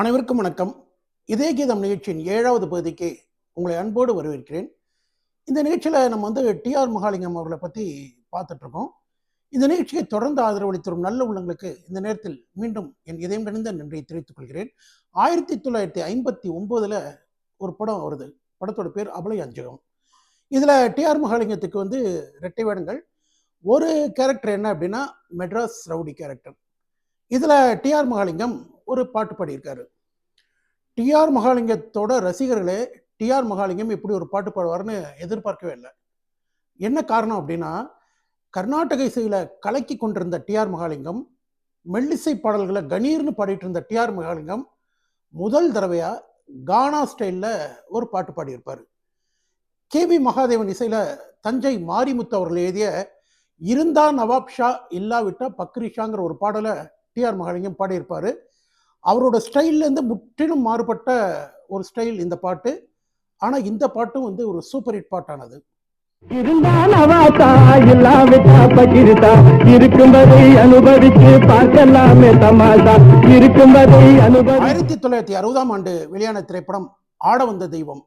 அனைவருக்கும் வணக்கம். இதே கீதம் நிகழ்ச்சியின் ஏழாவது பகுதிக்கு உங்களை அன்போடு வரவேற்கிறேன். இந்த நிகழ்ச்சியில் நம்ம வந்து டிஆர் மகாலிங்கம் அவர்களை பற்றி பார்த்துட்டு இருக்கோம் இந்த நிகழ்ச்சியை தொடர்ந்து ஆதரவளித்து வரும் நல்ல உள்ளங்களுக்கு இந்த நேரத்தில் மீண்டும் என் இதயம் கணிந்த நன்றியை தெரிவித்துக் கொள்கிறேன். ஆயிரத்தி தொள்ளாயிரத்தி ஐம்பத்தி ஒம்போதில் ஒரு படம் வருது. படத்தோட பேர் அபலை அஞ்சகம். இதில் டிஆர் மகாலிங்கத்துக்கு வந்து ரெட்டை வேடங்கள். ஒரு கேரக்டர் என்ன அப்படின்னா மெட்ராஸ் ரவுடி கேரக்டர் இதில் டிஆர் மகாலிங்கம் ஒரு பாட்டு பாடியிருக்காரு. டிஆர் மகாலிங்கத்தோட ரசிகர்களே டிஆர் மகாலிங்கம் இப்படி ஒரு பாட்டு பாடுவார்னு எதிர்பார்க்கவே இல்லை. என்ன காரணம் அப்படின்னா கர்நாடக இசையில் கலக்கி கொண்டிருந்த டிஆர் மகாலிங்கம் மெல்லிசை பாடல்களை கணீர்னு பாடிட்டு இருந்த டிஆர் மகாலிங்கம் முதல் தடவையாக கானா ஸ்டைலில் ஒரு பாட்டு பாடியிருப்பார். கேவி மகாதேவன் இசையில் தஞ்சை மாரிமுத்து அவர்கள் எழுதிய இருந்தா நவாப் ஷா இல்லாவிட்டா பக்ரிஷாங்கிற ஒரு பாடலை டிஆர் மகாலிங்கம் பாடியிருப்பார். அவரோட ஸ்டைல்லேருந்து முற்றிலும் மாறுபட்ட ஒரு ஸ்டைல் இந்த பாட்டு. ஆனால் இந்த பாட்டும் வந்து ஒரு சூப்பர் ஹிட் பாட்டானது. ஆயிரத்தி தொள்ளாயிரத்தி அறுபதாம் ஆண்டு வெளியான திரைப்படம் ஆட வந்த தெய்வம்.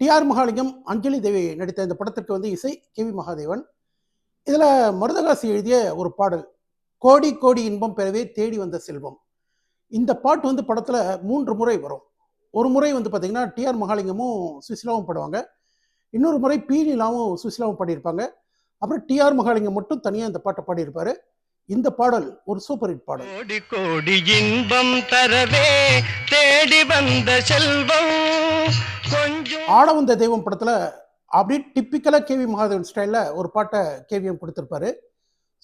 டிஆர் மகாலிங்கம் அஞ்சலி தேவி நடித்த இந்த படத்திற்கு வந்து இசை கேவி மகாதேவன். இதில் மருதகாசி எழுதிய ஒரு பாடல் கோடி கோடி இன்பம் பெறவே தேடி வந்த செல்வம். இந்த பாட்டு வந்து படத்தில் மூன்று முறை வரும். ஒரு முறை வந்து பார்த்தீங்கன்னா டிஆர் மகாலிங்கமும் சுசிலாவும் பாடுவாங்க. இன்னொரு முறை பி லீலாவும் சுசிலாவும் பாடியிருப்பாங்க. அப்புறம் டிஆர் மகாலிங்கம் மட்டும் தனியாக இந்த பாட்டை பாடியிருப்பாரு. இந்த பாடல் ஒரு சூப்பர் ஹிட் பாடல். கோடி கோடி இன்பம் தரவே தேடி வந்த செல்வம். கொஞ்சம் ஆட வந்த தெய்வம் படத்தில் அப்படியே டிப்பிக்கலாக கேவி மகாதேவன் ஸ்டைலில் ஒரு பாட்டை கேவிஎம் கொடுத்துருப்பாரு.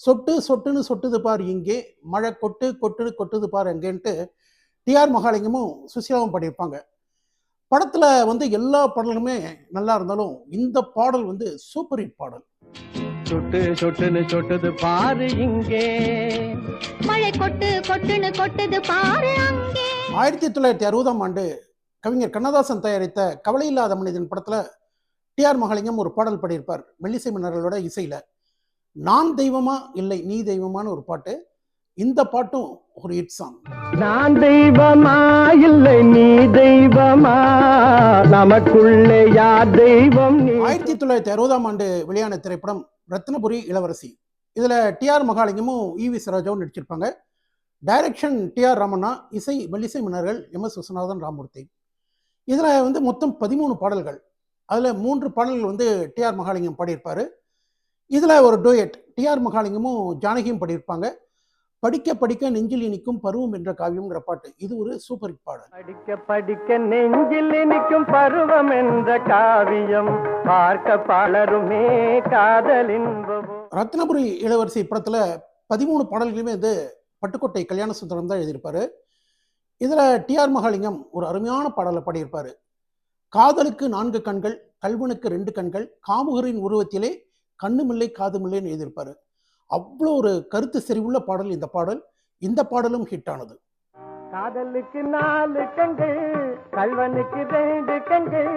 சொட்டு சொட்டுன்னு சொட்டுது பார் இங்கே மழை கொட்டு கொட்டுன்னு கொட்டுது பார் எங்கேன்ட்டு டிஆர் மகாலிங்கமும் சுசிலாவும் பாடியிருப்பாங்க படத்தில் வந்து எல்லா பாடலுமே நல்லா இருந்தாலும் இந்த பாடல் வந்து சூப்பர் ஹிட் பாடல். சொட்டு சொட்டுன்னு சொட்டுது பாரு இங்கே. மழை கொட்டு கொட்டுன்னு கொட்டுது பாரு அங்கே. ஆயிரத்தி தொள்ளாயிரத்தி அறுபதாம் ஆண்டு கவிஞர் கண்ணதாசன் தயாரித்த கவலை இல்லாத மனிதன் படத்தில் டிஆர் மகாலிங்கம் ஒரு பாடல் பாடியிருப்பார் மெல்லிசை மன்னர்களோட இசையில். நான் தெய்வமா? இல்லை நீ தெய்வமான்னு ஒரு பாட்டு. இந்த பாட்டும் ஒரு ஹிட் சாங் நான் தெய்வமா? இல்லை நீ தெய்வமா? நமக்குள்ளே யார் தெய்வம் ஆயிரத்தி தொள்ளாயிரத்தி அறுபதாம் ஆண்டு வெளியான திரைப்படம் ரத்னபுரி இளவரசி. இதில் டிஆர் மகாலிங்கமும் இவி சரோஜாவும் நடிச்சிருப்பாங்க. டைரக்ஷன் டிஆர் ராமண்ணா இசை மெல்லிசை மன்னர்கள் எம் எஸ் விஸ்வநாதன் ராமூர்த்தி இதில் வந்து மொத்தம் பதிமூணு பாடல்கள். அதில் மூன்று பாடல்கள் வந்து டிஆர் மகாலிங்கம் பாடியிருப்பார். இதில் ஒரு டூயட். டிஆர் மகாலிங்கமும் ஜானகியும் பாடியிருப்பாங்க படிக்க படிக்க நெஞ்சில் இனிக்கும் பருவம் என்ற காவியம்ங்கிற பாட்டு. இது ஒரு சூப்பர் ஹிட் பாடல். படிக்க படிக்க நெஞ்சில் நிற்கும் பருவம் என்ற காவியம். பார்க்க பலருமே காதலின்பமோ ரத்னபுரி இளவரசி படத்தில் பதிமூணு பாடல்களுமே வந்து பட்டுக்கோட்டை கல்யாண சுந்தரம் தான் எழுதியிருப்பாரு. இதில் டிஆர் மகாலிங்கம் ஒரு அருமையான பாடலை பாடியிருப்பார். காதலுக்கு நான்கு கண்கள் கல்வனுக்கு ரெண்டு கண்கள் காமுகரின் உருவத்திலே கண்ணுமில்லை காதுமில்லைன்னு எழுதியிருப்பார். அவ்வளோ ஒரு கருத்து செறிவுள்ள பாடல் இந்த பாடல். இந்த பாடலும் ஹிட் ஆனது. காதலுக்கு நாலு கண்கள் கல்வனுக்கு ரெண்டு கண்கள்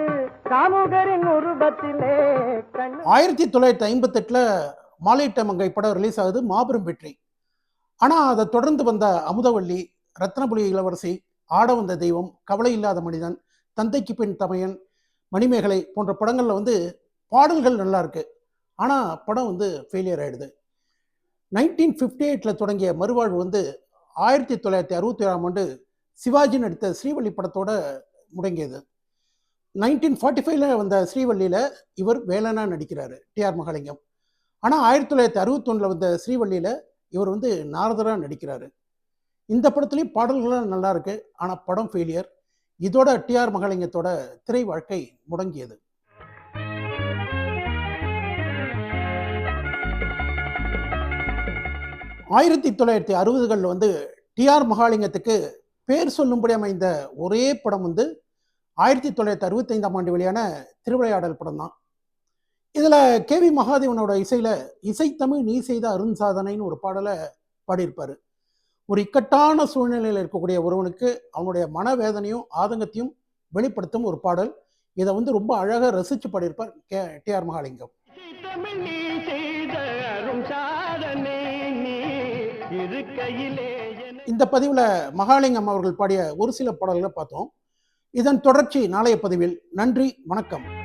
காமுகரின் உருவத்திலே ஆயிரத்தி தொள்ளாயிரத்தி ஐம்பத்தெட்டில் மாலையிட்ட மங்கை படம் ரிலீஸ் ஆகுது மாபெரும் வெற்றி. ஆனால் அதை தொடர்ந்து வந்த அமுதவள்ளி ரத்னபுரி இளவரசி ஆட வந்த தெய்வம் கவலை இல்லாத மனிதன் தந்தைக்கு பின் தமையன் மணிமேகலை போன்ற படங்களில் வந்து பாடல்கள் நல்லா இருக்கு. ஆனால் படம் வந்து ஃபெயிலியர் ஆகிடுது நைன்டீன் ஃபிஃப்டி எயிட்டில் தொடங்கிய மறுவாழ்வு வந்து ஆயிரத்தி தொள்ளாயிரத்தி அறுபத்தி ஏழாம் ஆண்டு சிவாஜி நடித்த ஸ்ரீவள்ளி படத்தோட முடங்கியது. நைன்டீன் ஃபார்ட்டி ஃபைவ்ல வந்த ஸ்ரீவள்ளியில் இவர் வேலனா நடிக்கிறாரு டிஆர் மகாலிங்கம். ஆனால் ஆயிரத்தி தொள்ளாயிரத்தி அறுபத்தொன்னில் வந்த ஸ்ரீவள்ளியில் இவர் வந்து நாரதராக நடிக்கிறாரு. இந்த படத்துலேயும் பாடல்கள்லாம் நல்லா இருக்கு ஆனால் படம் ஃபெயிலியர் இதோட டிஆர் மகாலிங்கத்தோட திரை வாழ்க்கை முடங்கியது. ஆயிரத்தி தொள்ளாயிரத்தி அறுபதுகளில் வந்து டிஆர் மகாலிங்கத்துக்கு பேர் சொல்லும்படி அமைந்த ஒரே படம் வந்து ஆயிரத்தி தொள்ளாயிரத்தி அறுபத்தைந்தாம் ஆண்டு வெளியான திருவிளையாடல் படம் தான் இதில் கே வி மகாதேவனோட இசையில் இசைத்தமிழ் நீ செய்த அருண்சாதனைன்னு ஒரு பாடலை பாடியிருப்பார். ஒரு இக்கட்டான சூழ்நிலையில் இருக்கக்கூடிய ஒருவனுக்கு அவனுடைய மனவேதனையும் ஆதங்கத்தையும் வெளிப்படுத்தும் ஒரு பாடல். இதை வந்து ரொம்ப அழகாக ரசித்து பாடியிருப்பார் கே டிஆர் மகாலிங்கம். இந்த பதிவில் மகாலிங்கம் அவர்கள் பாடிய ஒரு சில பாடல்களை பார்த்தோம். இதன் தொடர்ச்சி நாளைய பதிவில். நன்றி வணக்கம்.